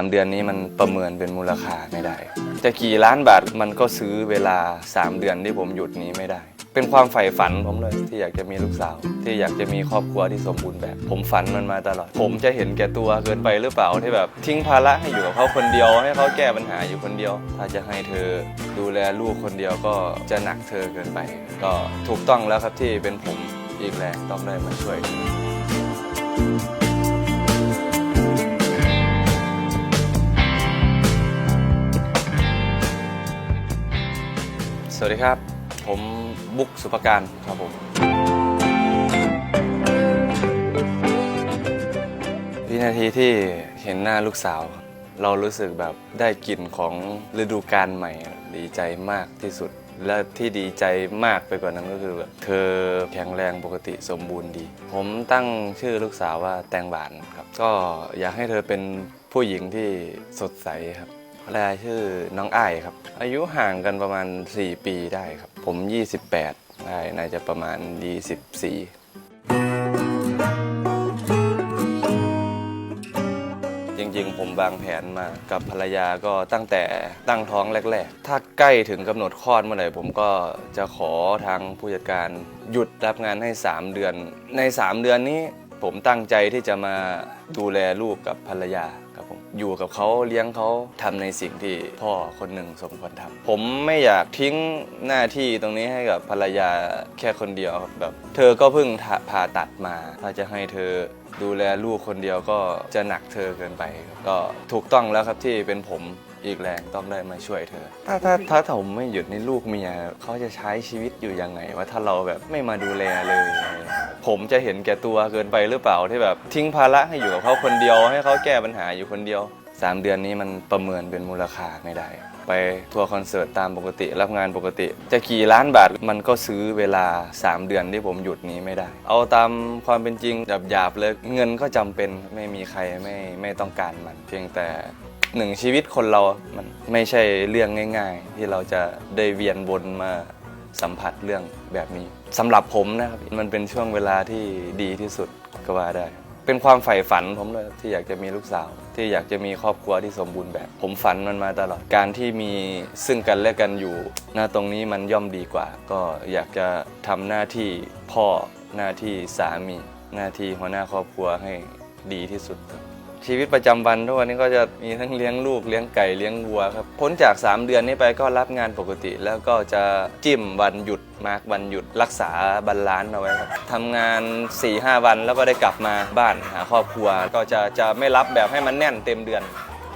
สามเดือนนี้มันประเมินเป็นมูลค่าไม่ได้ จะกี่ล้านบาทมันก็ซื้อเวลา 3 เดือนที่ผมหยุดนี้ไม่ได้ เป็นความใฝ่ฝันผมเลยที่อยากจะมีลูกสาว ที่อยากจะมีครอบครัวที่สมบูรณ์แบบ ผมฝันมันมาตลอด ผมจะเห็นแก่ตัวเกินไปหรือเปล่าที่แบบทิ้งภาระให้อยู่กับเขาคนเดียว ให้เขาแก้ปัญหาอยู่คนเดียว ถ้าจะให้เธอดูแลลูกคนเดียวก็จะหนักเธอเกินไป ก็ถูกต้องแล้วครับที่เป็นผมอีกแรงต้องได้มาช่วย สวัสดีครับ ผมบุ๊กสุภการครับผม วินาทีที่เห็นหน้าลูกสาว เรารู้สึกแบบได้กลิ่นของฤดูกาลใหม่ ดีใจมากที่สุด และที่ดีใจมากไปกว่านั้นก็คือแบบเธอแข็งแรงปกติสมบูรณ์ดี ผมตั้งชื่อลูกสาวว่าแตงบานครับ ก็อยากให้เธอเป็นผู้หญิงที่สดใสครับ ภรรยาชื่อน้องไอ้ครับ อายุห่างกันประมาณ 4 ปีได้ครับ ผม 28ได้น่าจะประมาณ 24จริงๆ ผมวางแผนมากับภรรยาก็ตั้งแต่ตั้งท้องแรก ๆ ถ้าใกล้ถึงกำหนดคลอดเมื่อไหร่ผมก็จะขอทางผู้จัดการหยุดรับงานให้ 3 เดือน ใน 3 เดือนนี้ผมตั้งใจที่จะมาดูแลลูกกับภรรยา อยู่กับเขาเลี้ยงเขาทำในสิ่งที่พ่อคนหนึ่งสมควรทำผมไม่อยากทิ้งหน้าที่ตรงนี้ให้กับภรรยาแค่คนเดียวครับแบบ เธอก็เพิ่งผ่าตัดมา ถ้าจะให้เธอดูแลลูกคนเดียวก็จะหนักเธอเกินไปครับก็ถูกต้องแล้วครับที่เป็นผม อีกแรงต้องได้มาช่วยเธอ ถ้าถ้าถ้าผมไม่หยุดนี่ลูกเมียเขาจะใช้ชีวิตอยู่ยังไงว่าถ้าเราแบบไม่มาดูแลเลย ผมจะเห็นแก่ตัวเกินไปหรือเปล่าที่แบบทิ้งภาระให้อยู่กับเขาคนเดียว ให้เขาแก้ปัญหาอยู่คนเดียว 3 เดือนนี้มันประเมินเป็นมูลค่าไม่ได้ไปทัวร์คอนเสิร์ตตามปกติรับงานปกติ จะกี่ล้านบาทมันก็ซื้อเวลา 3 เดือนที่ผมหยุดนี้ไม่ได้ เอาตามความเป็นจริงหยาบๆเลยเงินก็จำเป็นไม่มีใครไม่ไม่ต้องการมัน เพียงแต่ หนึ่งชีวิตคนเรา มันไม่ใช่เรื่องง่าย ๆ ที่เราจะได้เวียนวนมาสัมผัสเรื่องแบบนี้สำหรับผมนะครับมันเป็นช่วงเวลาที่ดีที่สุดก็ว่าได้ เป็นความใฝ่ฝันผมเลยที่อยากจะมีลูกสาว ที่อยากจะมีครอบครัวที่สมบูรณ์แบบ ผมฝันมันมาตลอดการที่มีซึ่งกันและกันอยู่หน้าตรงนี้มันย่อมดีกว่า ก็อยากจะทำหน้าที่พ่อหน้าที่สามี หน้าที่หัวหน้าครอบครัวให้ดีที่สุดครับ ชีวิตประจำวันทุกวันนี้ก็จะมีทั้งเลี้ยงลูกเลี้ยงไก่เลี้ยงวัวครับพ้นจาก 3 เดือนนี้ไปก็รับงานปกติ แล้วก็จะจิ้มวันหยุดมาร์กวันหยุดรักษาบาลานซ์เอาไว้ครับทำงาน 4-5 วันแล้วก็ได้กลับมาบ้านหาครอบครัวก็จะจะไม่รับแบบให้มันแน่นเต็มเดือน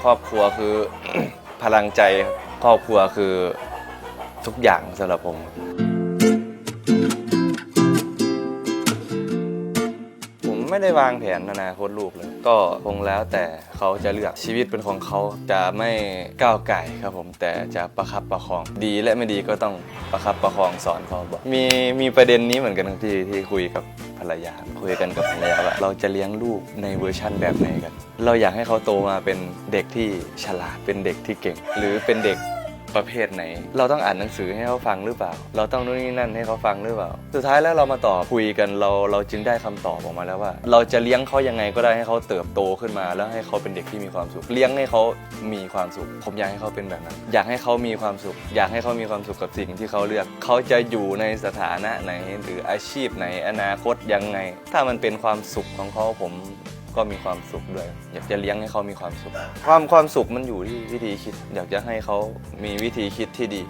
ครอบครัวคือพลังใจครอบครัวคือทุกอย่างสำหรับผม ไม่ได้วางแผนอนาคตลูกเลย ก็คงแล้วแต่เขาจะเลือกชีวิตเป็นของเขาจะไม่ก้าวไก่ครับผม แต่จะประคับประคอง ดีและไม่ดีก็ต้องประคับประคองสอนเขาบอกมีมีประเด็นนี้เหมือนกันครับที่ที่คุยกับภรรยาคุยกันกับภรรยาว่าเราจะเลี้ยงลูกในเวอร์ชั่นแบบไหนกัน เราอยากให้เขาโตมาเป็นเด็กที่ฉลาดเป็นเด็กที่เก่ง หรือเป็นเด็ก ประเภทไหน เราต้องอ่านหนังสือให้เขาฟังหรือเปล่า เราต้องนู่นนี่นั่นให้เขาฟังหรือเปล่า สุดท้ายแล้วเรามาต่อคุยกันเราเราจึงได้คำตอบออกมาแล้วว่า เราจะเลี้ยงเขายังไงก็ได้ให้เขาเติบโตขึ้นมา แล้วให้เขาเป็นเด็กที่มีความสุข เลี้ยงให้เขามีความสุข ผมอยากให้เขาเป็นแบบนั้น อยากให้เขามีความสุข อยากให้เขามีความสุขกับสิ่งที่เขาเลือก เขาจะอยู่ในสถานะไหนหรืออาชีพไหนอนาคตยังไง ถ้ามันเป็นความสุขของเขาผม ก็มีความสุขด้วย อยากจะเลี้ยงให้เขามีความสุข ความความสุขมันอยู่ที่วิธีคิด อยากจะให้เขามีวิธีคิดที่ดี